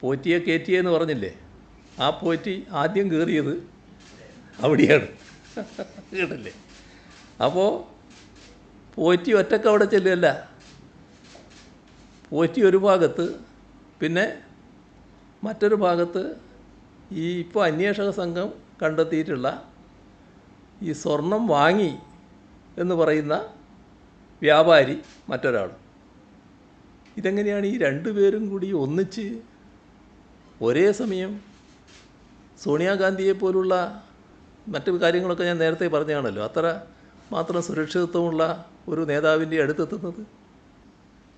പോറ്റിയെ കയറ്റിയെന്ന് പറഞ്ഞില്ലേ? ആ പോറ്റി ആദ്യം കയറിയത് അവിടെയാണ്. കേട്ടല്ലേ? അപ്പോൾ പോറ്റി ഒറ്റയ്ക്ക് അവിടെ ചെല്ലുകയല്ല. പോറ്റി ഒരു ഭാഗത്ത് പിന്നെ മറ്റൊരു ഭാഗത്ത് ഈ ഇപ്പോൾ അന്വേഷക സംഘം കണ്ടെത്തിയിട്ടുള്ള ഈ സ്വർണം വാങ്ങി എന്ന് പറയുന്ന വ്യാപാരി മറ്റൊരാൾ ഇതെങ്ങനെയാണ് ഈ രണ്ടുപേരും കൂടി ഒന്നിച്ച് ഒരേ സമയം സോണിയാഗാന്ധിയെ പോലുള്ള മറ്റു കാര്യങ്ങളൊക്കെ ഞാൻ നേരത്തെ പറഞ്ഞതാണല്ലോ. അത്ര മാത്രം സുരക്ഷിതത്വമുള്ള ഒരു നേതാവിന്റെ അടുത്തെത്തുന്നത്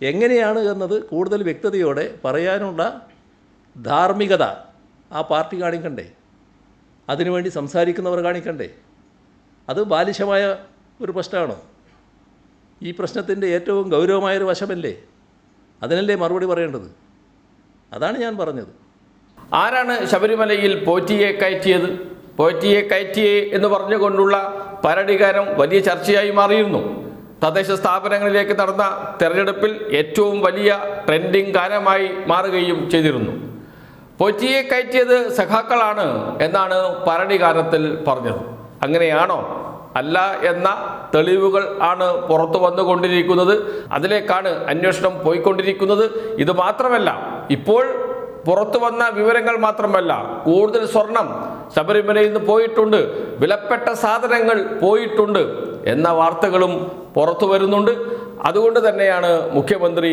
എങ്ങനെയാണ് എന്നത് കൂടുതൽ വ്യക്തതയോടെ പറയാനുള്ള ധാർമ്മികത ആ പാർട്ടി കാണിക്കണ്ടേ? അതിനുവേണ്ടി സംസാരിക്കുന്നവർ കാണിക്കണ്ടേ? അത് ബാലിശമായ ഒരു പ്രശ്നമാണ്? ഈ പ്രശ്നത്തിന്റെ ഏറ്റവും ഗൗരവമായൊരു വശമല്ലേ? അതിനല്ലേ മറുപടി പറയേണ്ടത്? അതാണ് ഞാൻ പറഞ്ഞത്. ആരാണ് ശബരിമലയിൽ പോറ്റിയെ കയറ്റിയത്? പോറ്റിയെ കയറ്റിയെ എന്ന് പറഞ്ഞുകൊണ്ടുള്ള പരടികാരം വലിയ ചർച്ചയായി മാറിയിരുന്നു. തദ്ദേശ സ്ഥാപനങ്ങളിലേക്ക് നടന്ന തെരഞ്ഞെടുപ്പിൽ ഏറ്റവും വലിയ ട്രെൻഡിങ് ഗാനമായി മാറുകയും ചെയ്തിരുന്നു. പോറ്റിയെ കയറ്റിയത് സഖാക്കളാണ് എന്നാണ് പരടികാരത്തിൽ പറഞ്ഞത്. അങ്ങനെയാണോ? അല്ല എന്ന തെളിവുകൾ ആണ് പുറത്തു വന്നുകൊണ്ടിരിക്കുന്നത്. അതിലേക്കാണ് അന്വേഷണം പോയിക്കൊണ്ടിരിക്കുന്നത്. ഇത് മാത്രമല്ല ഇപ്പോൾ പുറത്തു വന്ന വിവരങ്ങൾ മാത്രമല്ല കൂടുതൽ സ്വർണം ശബരിമലയിൽ നിന്ന് പോയിട്ടുണ്ട് വിലപ്പെട്ട സാധനങ്ങൾ പോയിട്ടുണ്ട് എന്ന വാർത്തകളും പുറത്തു വരുന്നുണ്ട്. അതുകൊണ്ട് തന്നെയാണ് മുഖ്യമന്ത്രി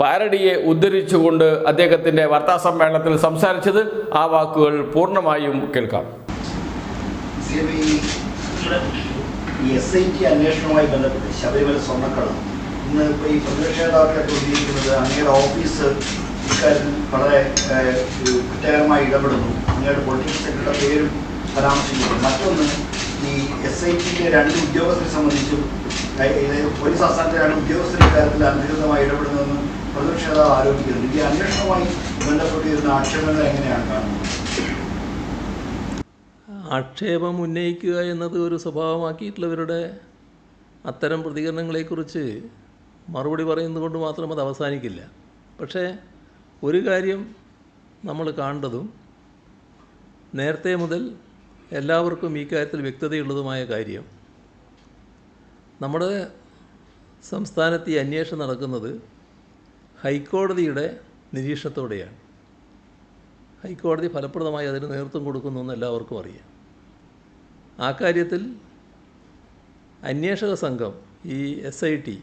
പാരഡിയെ ഉദ്ധരിച്ചുകൊണ്ട് അദ്ദേഹത്തിന്റെ വാർത്താ സമ്മേളനത്തിൽ സംസാരിച്ചത്. ആ വാക്കുകൾ പൂർണമായും കേൾക്കാം. ശബരിമല സ്വർണക്കടം ഇന്ന് ഇപ്പോൾ ഈ പ്രതിപക്ഷ നേതാക്കളൊക്കെ ഉന്നയിക്കുന്നത് അങ്ങയുടെ ഓഫീസ് ഇക്കാര്യത്തിൽ വളരെ കുറ്റകരമായി ഇടപെടുന്നു. അങ്ങയുടെ പൊളിറ്റിക്കൽ സെക്രട്ടറിയുടെ പേരും പരാമർശിക്കുന്നു. മറ്റൊന്ന് ഈ എസ് ഐ ടിയിലെ രണ്ട് ഉദ്യോഗസ്ഥരെ സംബന്ധിച്ചും പോലീസ് ആസ്ഥാനത്തെ രണ്ട് ഉദ്യോഗസ്ഥരുടെ കാര്യത്തിൽ അനധികൃതമായി ഇടപെടുന്നതെന്ന് പ്രതിപക്ഷ നേതാവ് ആരോപിക്കുന്നു. ഈ അന്വേഷണവുമായി ബന്ധപ്പെട്ടിരുന്ന ആക്ഷേപങ്ങൾ എങ്ങനെയാണ് കാണുന്നത്? ആക്ഷേപം ഉന്നയിക്കുക എന്നത് ഒരു സ്വഭാവമാക്കിയിട്ടുള്ളവരുടെ അത്തരം പ്രതികരണങ്ങളെക്കുറിച്ച് മറുപടി പറയുന്നത് കൊണ്ട് മാത്രം അത് അവസാനിക്കില്ല. പക്ഷേ ഒരു കാര്യം നമ്മൾ കാണേണ്ടതും നേരത്തെ മുതൽ എല്ലാവർക്കും ഈ കാര്യത്തിൽ വ്യക്തതയുള്ളതുമായ കാര്യം നമ്മുടെ സംസ്ഥാനത്ത് ഈ അന്വേഷണം നടക്കുന്നത് ഹൈക്കോടതിയുടെ നിരീക്ഷണത്തോടെയാണ്. ഹൈക്കോടതി ഫലപ്രദമായി അതിന് നേതൃത്വം കൊടുക്കുന്നു എന്ന് എല്ലാവർക്കും അറിയാം. ആ കാര്യത്തിൽ അന്വേഷക സംഘം ഈ എസ് ഐ ടി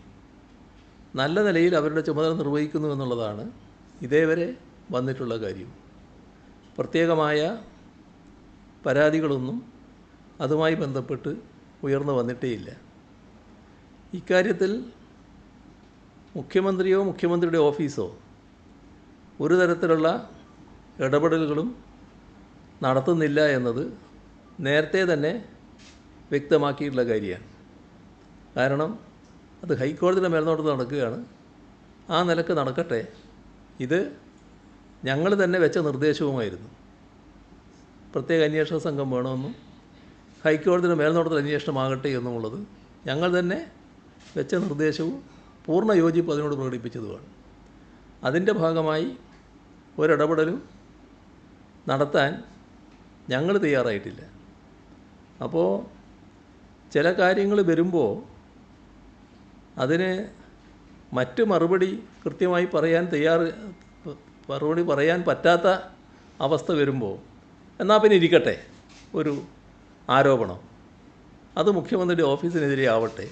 നല്ല നിലയിൽ അവരുടെ ചുമതല നിർവഹിക്കുന്നു എന്നുള്ളതാണ് ഇതേവരെ വന്നിട്ടുള്ള കാര്യം. പ്രത്യേകമായ പരാതികളൊന്നും അതുമായി ബന്ധപ്പെട്ട് ഉയർന്നു വന്നിട്ടേയില്ല. ഇക്കാര്യത്തിൽ മുഖ്യമന്ത്രിയോ മുഖ്യമന്ത്രിയുടെ ഓഫീസോ ഒരു തരത്തിലുള്ള ഇടപെടലുകളും നടത്തുന്നില്ല എന്നത് നേരത്തെ തന്നെ വ്യക്തമാക്കിയിട്ടുള്ള കാര്യമാണ്. കാരണം അത് ഹൈക്കോടതിയുടെ മേൽനോട്ടത്തിൽ നടക്കുകയാണ്. ആ നിലയ്ക്ക് നടക്കട്ടെ ഇത് ഞങ്ങൾ തന്നെ വെച്ച നിർദ്ദേശവുമായിരുന്നു. പ്രത്യേക അന്വേഷണ സംഘം വേണമെന്നും ഹൈക്കോടതിയുടെ മേൽനോട്ടത്തിൽ അന്വേഷണമാകട്ടെ എന്നുമുള്ളത് ഞങ്ങൾ തന്നെ വെച്ച നിർദ്ദേശവും പൂർണ യോജിപ്പ് അതിനോട് പ്രകടിപ്പിച്ചതുമാണ്. അതിന്റെ ഭാഗമായി ഒരിടപെടലും നടത്താൻ ഞങ്ങൾ തയ്യാറായിട്ടില്ല. അപ്പോൾ ചില കാര്യങ്ങൾ വരുമ്പോൾ അതിന് മറ്റ് മറുപടി കൃത്യമായി പറയാൻ തയ്യാറ് മറുപടി പറയാൻ പറ്റാത്ത അവസ്ഥ വരുമ്പോൾ എന്നാൽ പിന്നെ ഇരിക്കട്ടെ ഒരു ആരോപണം. അത് മുഖ്യമന്ത്രിയുടെ ഓഫീസിനെതിരെ ആവട്ടെ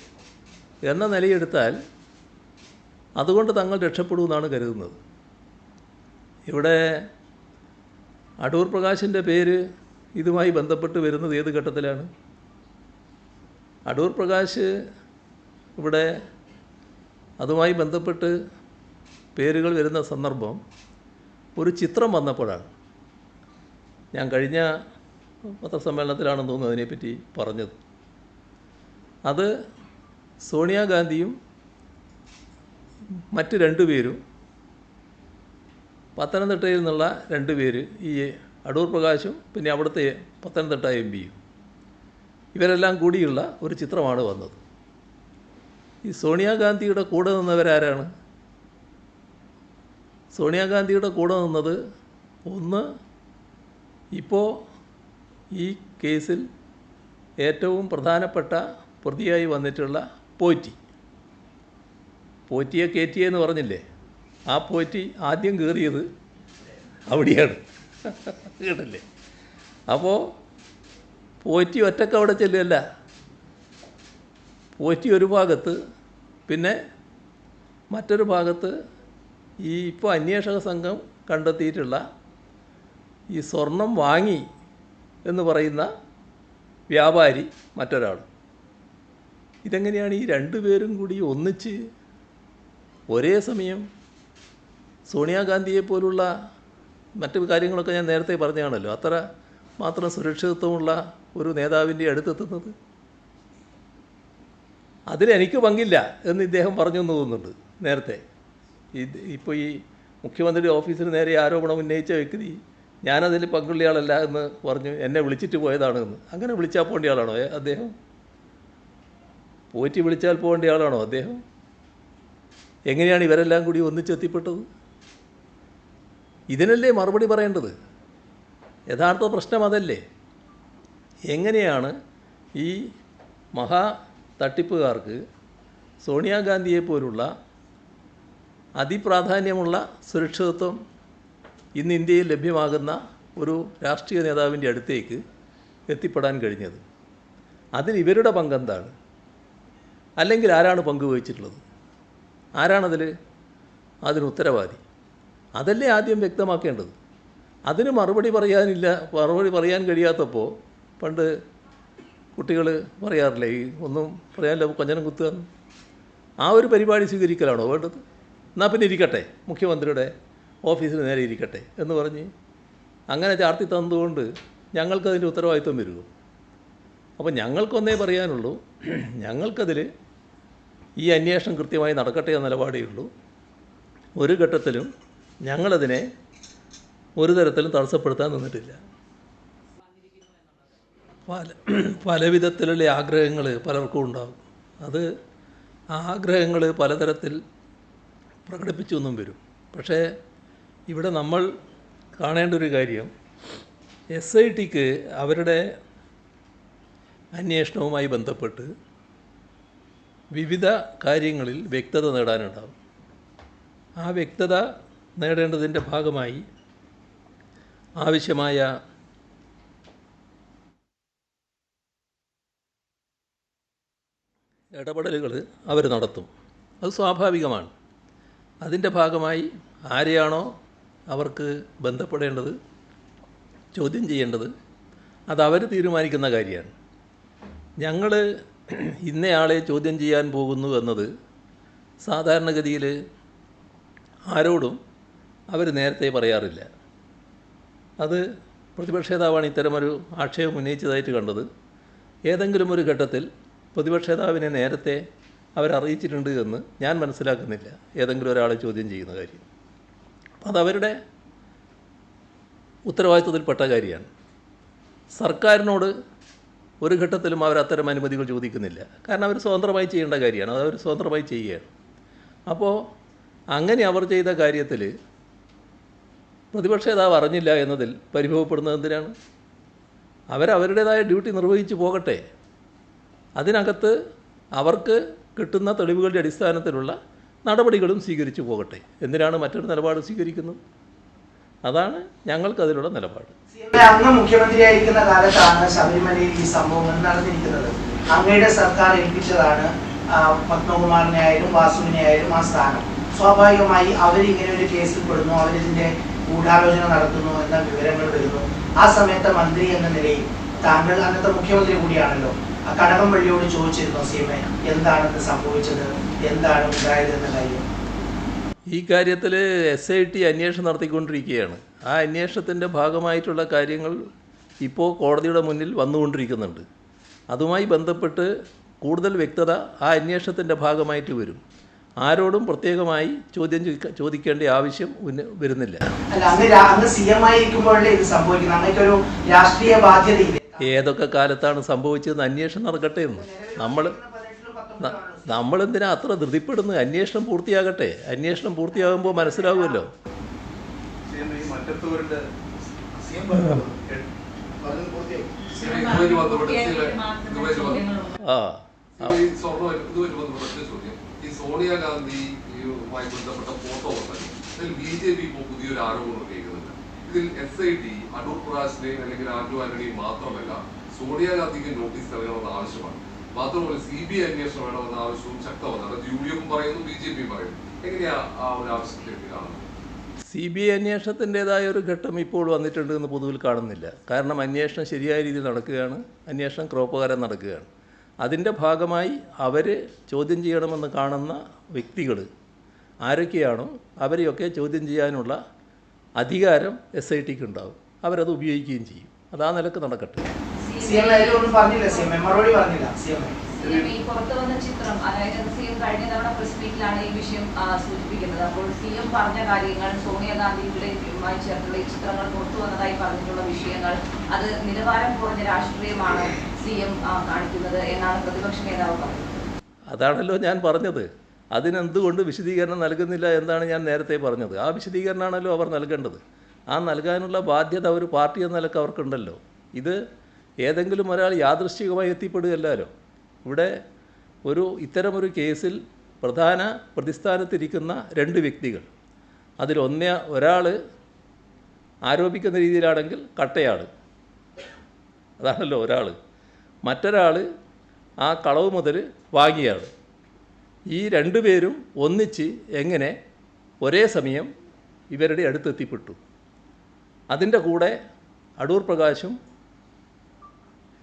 എന്ന നിലയെടുത്താൽ അതുകൊണ്ട് തങ്ങൾ രക്ഷപ്പെടുമെന്നാണ് കരുതുന്നത്. ഇവിടെ അടൂർ പ്രകാശിന്റെ പേര് ഇതുമായി ബന്ധപ്പെട്ട് വരുന്നത് ഏത് ഘട്ടത്തിലാണ്? അടൂർ പ്രകാശ് ഇവിടെ അതുമായി ബന്ധപ്പെട്ട് പേരുകൾ വരുന്ന സന്ദർഭം ഒരു ചിത്രം വന്നപ്പോഴാണ്. ഞാൻ കഴിഞ്ഞ പത്രസമ്മേളനത്തിലാണെന്ന് തോന്നുന്നു അതിനെപ്പറ്റി പറഞ്ഞത്. അത് സോണിയാഗാന്ധിയും മറ്റ് രണ്ടുപേരും പത്തനംതിട്ടയിൽ നിന്നുള്ള രണ്ട് പേര് ഈ അടൂർ പ്രകാശും പിന്നെ അവിടുത്തെ പത്തനംതിട്ട എം പിയും ഇവരെല്ലാം കൂടിയുള്ള ഒരു ചിത്രമാണ് വന്നത്. ഈ സോണിയാഗാന്ധിയുടെ കൂടെ നിന്നവരാരാണ്? സോണിയാഗാന്ധിയുടെ കൂടെ നിന്നത് ഒന്ന് ഇപ്പോൾ ഈ കേസിൽ ഏറ്റവും പ്രധാനപ്പെട്ട പ്രതിയായി വന്നിട്ടുള്ള പോറ്റി. പോറ്റിയെ കയറ്റിയെന്ന് പറഞ്ഞില്ലേ? ആ പോറ്റി ആദ്യം കയറിയത് അവിടെയാണ്. കേട്ടില്ലേ? അപ്പോൾ പോറ്റി ഒറ്റയ്ക്ക് അവിടെ ചെല്ലുകയല്ല. പോറ്റി ഒരു ഭാഗത്ത് പിന്നെ മറ്റൊരു ഭാഗത്ത് ഈ ഇപ്പോൾ അന്വേഷക സംഘം കണ്ടെത്തിയിട്ടുള്ള ഈ സ്വർണം വാങ്ങി എന്ന് പറയുന്ന വ്യാപാരി മറ്റൊരാൾ ഇതെങ്ങനെയാണ് ഈ രണ്ടു പേരും കൂടി ഒന്നിച്ച് ഒരേ സമയം സോണിയാഗാന്ധിയെ പോലുള്ള മറ്റു കാര്യങ്ങളൊക്കെ ഞാൻ നേരത്തെ പറഞ്ഞതാണല്ലോ. അത്ര മാത്രം സുരക്ഷിതത്വമുള്ള ഒരു നേതാവിന്റെ അടുത്തെത്തുന്നത് അതിലെനിക്ക് പങ്കില്ല എന്ന് ഇദ്ദേഹം പറഞ്ഞു എന്ന് തോന്നുന്നുണ്ട് നേരത്തെ. ഇത് ഇപ്പോൾ ഈ മുഖ്യമന്ത്രി ഓഫീസിന് നേരെ ആരോപണം ഉന്നയിച്ച വ്യക്തി ഞാനതിൽ പങ്കുള്ളയാളല്ല എന്ന് പറഞ്ഞു എന്നെ വിളിച്ചിട്ട് പോയതാണ് എന്ന് അങ്ങനെ വിളിച്ചാൽ പോകേണ്ട ആളാണോ അദ്ദേഹം? പോറ്റി വിളിച്ചാൽ പോകേണ്ട ആളാണോ അദ്ദേഹം? എങ്ങനെയാണ് ഇവരെല്ലാം കൂടി ഒന്നിച്ചെത്തിപ്പെട്ടത്? ഇതിനല്ലേ മറുപടി പറയേണ്ടത്? യഥാർത്ഥ പ്രശ്നം അതല്ലേ? എങ്ങനെയാണ് ഈ മഹാ തട്ടിപ്പുകാർക്ക് സോണിയാഗാന്ധിയെ പോലുള്ള അതിപ്രാധാന്യമുള്ള സുരക്ഷിതത്വം ഇന്ന് ഇന്ത്യയിൽ ലഭ്യമാകുന്ന ഒരു രാഷ്ട്രീയ നേതാവിന്റെ അടുത്തേക്ക് എത്തിപ്പെടാൻ കഴിഞ്ഞത്. അതിൽ ഇവരുടെ പങ്കെന്താണ് അല്ലെങ്കിൽ ആരാണ് പങ്കുവഹിച്ചിട്ടുള്ളത്? ആരാണതിൽ അതിന് ഉത്തരവാദി? അതല്ലേ ആദ്യം വ്യക്തമാക്കേണ്ടത്? അതിന് മറുപടി പറയാനില്ല മറുപടി പറയാൻ കഴിയാത്തപ്പോൾ പണ്ട് കുട്ടികൾ പറയാറില്ലേ ഈ ഒന്നും പറയാനില്ല കൊഞ്ഞനം കുത്തുക ആ ഒരു പരിപാടി സ്വീകരിക്കലാണോ വേണ്ടത്? എന്നാൽ പിന്നെ ഇരിക്കട്ടെ മുഖ്യമന്ത്രിയുടെ ഓഫീസിന് നേരെ ഇരിക്കട്ടെ എന്ന് പറഞ്ഞ് അങ്ങനെ ചാർത്തി തന്നതുകൊണ്ട് ഞങ്ങൾക്കതിന്റെ ഉത്തരവാദിത്വം വരുമോ അപ്പോൾ ഞങ്ങൾക്കൊന്നേ പറയാനുള്ളൂ ഞങ്ങൾക്കതിൽ ഈ അന്വേഷണം കൃത്യമായി നടക്കട്ടെ എന്ന നിലപാടേ ഉള്ളൂ. ഒരു ഘട്ടത്തിലും ഞങ്ങളതിനെ ഒരു തരത്തിലും തടസ്സപ്പെടുത്താൻ നിന്നിട്ടില്ല. പല പലവിധത്തിലുള്ള ആഗ്രഹങ്ങൾ പലർക്കും ഉണ്ടാകും. അത് ആഗ്രഹങ്ങൾ പലതരത്തിൽ പ്രകടിപ്പിച്ചു എന്നും വരും. പക്ഷേ ഇവിടെ നമ്മൾ കാണേണ്ട ഒരു കാര്യം എസ് ഐ ടിക്ക് അവരുടെ അന്വേഷണവുമായി ബന്ധപ്പെട്ട് വിവിധ കാര്യങ്ങളിൽ വ്യക്തത നേടാനുണ്ടാകും ആ വ്യക്തത നേടേണ്ടതിന്റെ ഭാഗമായി ആവശ്യമായ ഇടപെടലുകൾ അവർ നടത്തും. അത് സ്വാഭാവികമാണ്. അതിന്റെ ഭാഗമായി ആരെയാണോ അവർക്ക് ബന്ധപ്പെടേണ്ടത് ചോദ്യം ചെയ്യേണ്ടത് അവർ തീരുമാനിക്കുന്ന കാര്യമാണ്. ഞങ്ങൾ ഇന്നയാളെ ചോദ്യം ചെയ്യാൻ പോകുന്നു എന്നത് സാധാരണഗതിയിൽ ആരോടും അവർ നേരത്തെ പറയാറില്ല. അത് പ്രതിപക്ഷ നേതാവാണ് ഇത്തരമൊരു ആക്ഷേപം ഉന്നയിച്ചതായിട്ട് കണ്ടത്. ഏതെങ്കിലും ഒരു ഘട്ടത്തിൽ പ്രതിപക്ഷ നേതാവിനെ നേരത്തെ അവരറിയിച്ചിട്ടുണ്ട് എന്ന് ഞാൻ മനസ്സിലാക്കുന്നില്ല. ഏതെങ്കിലും ഒരാളെ ചോദ്യം ചെയ്യുന്ന കാര്യം. അപ്പം അതവരുടെ ഉത്തരവാദിത്വത്തിൽപ്പെട്ട കാര്യമാണ്. സർക്കാരിനോട് ഒരു ഘട്ടത്തിലും അവർ അത്തരം അനുമതികൾ ചോദിക്കുന്നില്ല. കാരണം അവർ സ്വതന്ത്രമായി ചെയ്യേണ്ട കാര്യമാണ്. അത് അവർ സ്വതന്ത്രമായി ചെയ്യുകയാണ്. അപ്പോൾ അങ്ങനെ അവർ ചെയ്ത കാര്യത്തിൽ പ്രതിപക്ഷ നേതാവ് അറിഞ്ഞില്ല എന്നതിൽ പരിഭവപ്പെടുന്നത് എന്തിനാണ്? അവരവരുടേതായ ഡ്യൂട്ടി നിർവഹിച്ചു പോകട്ടെ. അതിനകത്ത് അവർക്ക് കിട്ടുന്ന തെളിവുകളുടെ അടിസ്ഥാനത്തിലുള്ള നടപടികളും സ്വീകരിച്ചു പോകട്ടെ. എന്തിനാണ് മറ്റൊരു നിലപാട് സ്വീകരിക്കുന്നത്? അതാണ് ഞങ്ങൾക്ക് അതിലുള്ള നിലപാട് അങ്ങ് മുഖ്യമന്ത്രിയായിരിക്കുന്ന കാലത്താണ് ശബരിമലയിൽ ഈ സംഭവങ്ങൾ നടന്നിരിക്കുന്നത്. അങ്ങയുടെ സർക്കാർ ഏൽപ്പിച്ചതാണ് പത്മകുമാറിനെ ആയാലും വാസുവിനെ ആയാലും ആ സ്ഥാനം. സ്വാഭാവികമായി അവരിങ്ങനെ ഒരു കേസിൽ പെടുന്നു അവരിതിന്റെ ഗൂഢാലോചന നടത്തുന്നു എന്ന വിവരങ്ങൾ വരുന്നു. ആ സമയത്തെ മന്ത്രി എന്ന നിലയിൽ താങ്കൾ അന്നത്തെ മുഖ്യമന്ത്രി കൂടിയാണല്ലോ. ആ കടകംപള്ളിയോട് ചോദിച്ചിരുന്നു സീമ എന്താണെന്ന് സംഭവിച്ചത്? എന്താണ് ഉണ്ടായത് എന്ന കാര്യം? ഈ കാര്യത്തിൽ എസ് ഐ ടി അന്വേഷണം നടത്തിക്കൊണ്ടിരിക്കുകയാണ്. ആ അന്വേഷണത്തിന്റെ ഭാഗമായിട്ടുള്ള കാര്യങ്ങൾ ഇപ്പോൾ കോടതിയുടെ മുന്നിൽ വന്നുകൊണ്ടിരിക്കുന്നുണ്ട്. അതുമായി ബന്ധപ്പെട്ട് കൂടുതൽ വ്യക്തത ആ അന്വേഷണത്തിന്റെ ഭാഗമായിട്ട് വരും. ആരോടും പ്രത്യേകമായി ചോദ്യം ചോദിക്കേണ്ട ആവശ്യം വരുന്നില്ല. അല്ല അന്ന് അങ്ങ് സി എം ആയിരിക്കുമ്പോഴല്ലേ ഇത് സംഭവിക്കുന്നത്? അങ്ങേക്കൊരു രാഷ്ട്രീയ ബാധ്യതയില്ലേ? ഏതൊക്കെ കാലത്താണ് സംഭവിച്ചതെന്ന് അന്വേഷണം നടക്കട്ടെ എന്ന്. നമ്മൾ നമ്മളെന്തിനാ അത്ര ധൃതിപ്പെടുന്നത് അന്വേഷണം പൂർത്തിയാകട്ടെ. അന്വേഷണം പൂർത്തിയാകുമ്പോൾ മനസ്സിലാവുമല്ലോ. ആ ഈ സോണിയാഗാന്ധിയുമായി ബന്ധപ്പെട്ട ഫോട്ടോ ബി ജെ പി ഇപ്പോൾ പുതിയൊരു ആരോപണം ഇതിൽ എസ് ഐ ടി അടൂർ പ്രകാശിനെയും അല്ലെങ്കിൽ ആന്റോ ആന്റണിയും മാത്രമല്ല സോണിയാഗാന്ധിക്ക് നോട്ടീസ് നൽകണമെന്ന ആവശ്യമാണ്. മാത്രമല്ല സി ബി ഐ അന്വേഷണം വേണമെന്ന ആവശ്യവും ശക്തമാണ് അത് യു ഡി എഫും പറയുന്നു ബി ജെ പിയും പറയുന്നു. എങ്ങനെയാ ആ ഒരു ആവശ്യത്തിലേക്ക് കാണുന്നത്? സി ബി ഐ അന്വേഷണത്തിന്റെതായ ഒരു ഘട്ടം ഇപ്പോൾ വന്നിട്ടുണ്ട് എന്ന് പൊതുവിൽ കാണുന്നില്ല. കാരണം അന്വേഷണം ശരിയായ രീതിയിൽ നടക്കുകയാണ്. അന്വേഷണം ക്രോപ്പകാരം നടക്കുകയാണ്. അതിന്റെ ഭാഗമായി അവർ ചോദ്യം ചെയ്യണമെന്ന് കാണുന്ന വ്യക്തികൾ ആരൊക്കെയാണോ അവരെയൊക്കെ ചോദ്യം ചെയ്യാനുള്ള അധികാരം എസ് ഐ ടിക്ക് ഉണ്ടാവും. അവരത് ഉപയോഗിക്കുകയും ചെയ്യും. അത് ആ നിലയ്ക്ക് നടക്കട്ടെ. പുറത്തു വന്ന ചിത്രം അതായത് സിഎം കഴിഞ്ഞ തവണ പ്രസ് മീറ്റിലാണ് ഈ വിഷയം സൂചിപ്പിക്കുന്നത്. അപ്പോൾ സിഎം പറഞ്ഞ കാര്യങ്ങൾ സോണിയാഗാന്ധിയുമായി ചേർത്തുള്ള ഈ ചിത്രങ്ങൾ പുറത്തു വന്നതായി പറഞ്ഞിട്ടുള്ള വിഷയങ്ങൾ അത് നിലവാരം കുറഞ്ഞ രാഷ്ട്രീയമാണ് കാണിക്കുന്നത് എന്നാണ് പ്രതിപക്ഷ നേതാവ് പറയുന്നത്. അതാണല്ലോ ഞാൻ പറഞ്ഞത്. അതിനെന്തുകൊണ്ട് വിശദീകരണം നൽകുന്നില്ല എന്നാണ് ഞാൻ നേരത്തെ പറഞ്ഞത്. ആ വിശദീകരണമാണല്ലോ അവർ നൽകേണ്ടത്. ആ നൽകാനുള്ള ബാധ്യത ഒരു പാർട്ടി എന്ന നിലയ്ക്ക് അവർക്കുണ്ടല്ലോ. ഇത് ഏതെങ്കിലും ഒരാൾ യാദൃശ്ചികമായി എത്തിപ്പെടുകയല്ലോ ഇവിടെ ഒരു ഇത്തരമൊരു കേസിൽ പ്രധാന പ്രതിസ്ഥാനത്തിരിക്കുന്ന രണ്ട് വ്യക്തികൾ. അതിലൊന്നേ ഒരാൾ ആരോപിക്കുന്ന രീതിയിലാണെങ്കിൽ കട്ടയാൾ അതാണല്ലോ ഒരാൾ മറ്റൊരാൾ ആ കളവ് മുതൽ വാങ്ങിയാൾ ഈ രണ്ടുപേരും ഒന്നിച്ച് എങ്ങനെ ഒരേ സമയം ഇവരുടെ അടുത്തെത്തിപ്പെട്ടു. അതിന്റെ കൂടെ അടൂർ പ്രകാശും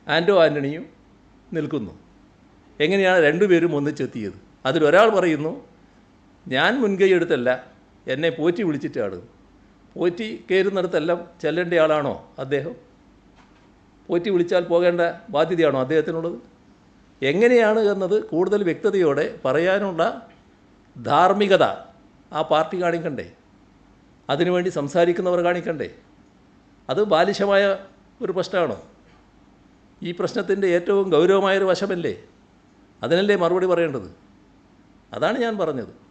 ആന്റോ ആന്റണിയും നിൽക്കുന്നു. എങ്ങനെയാണ് രണ്ടുപേരും ഒന്നിച്ചെത്തിയത്? അതിലൊരാൾ പറയുന്നു ഞാൻ മുൻകൈ എടുത്തല്ല എന്നെ പോറ്റി വിളിച്ചിട്ടാണ്. പോറ്റി കയറുന്നിടത്തെല്ലാം ചെല്ലേണ്ട ആളാണോ അദ്ദേഹം? പോറ്റി വിളിച്ചാൽ പോകേണ്ട ബാധ്യതയാണോ അദ്ദേഹത്തിനുള്ളത്? എങ്ങനെയാണ് എന്നത് കൂടുതൽ വ്യക്തതയോടെ പറയാനുള്ള ധാർമ്മികത ആ പാർട്ടി കാണിക്കണ്ടേ? അതിനുവേണ്ടി സംസാരിക്കുന്നവർ കാണിക്കണ്ടേ? അത് ബാലിശമായ ഒരു പ്രശ്നമാണോ? ഈ പ്രശ്നത്തിന്റെ ഏറ്റവും ഗൗരവമായൊരു വശമല്ലേ? അതിനല്ലേ മറുപടി പറയേണ്ടത്? അതാണ് ഞാൻ പറഞ്ഞത്.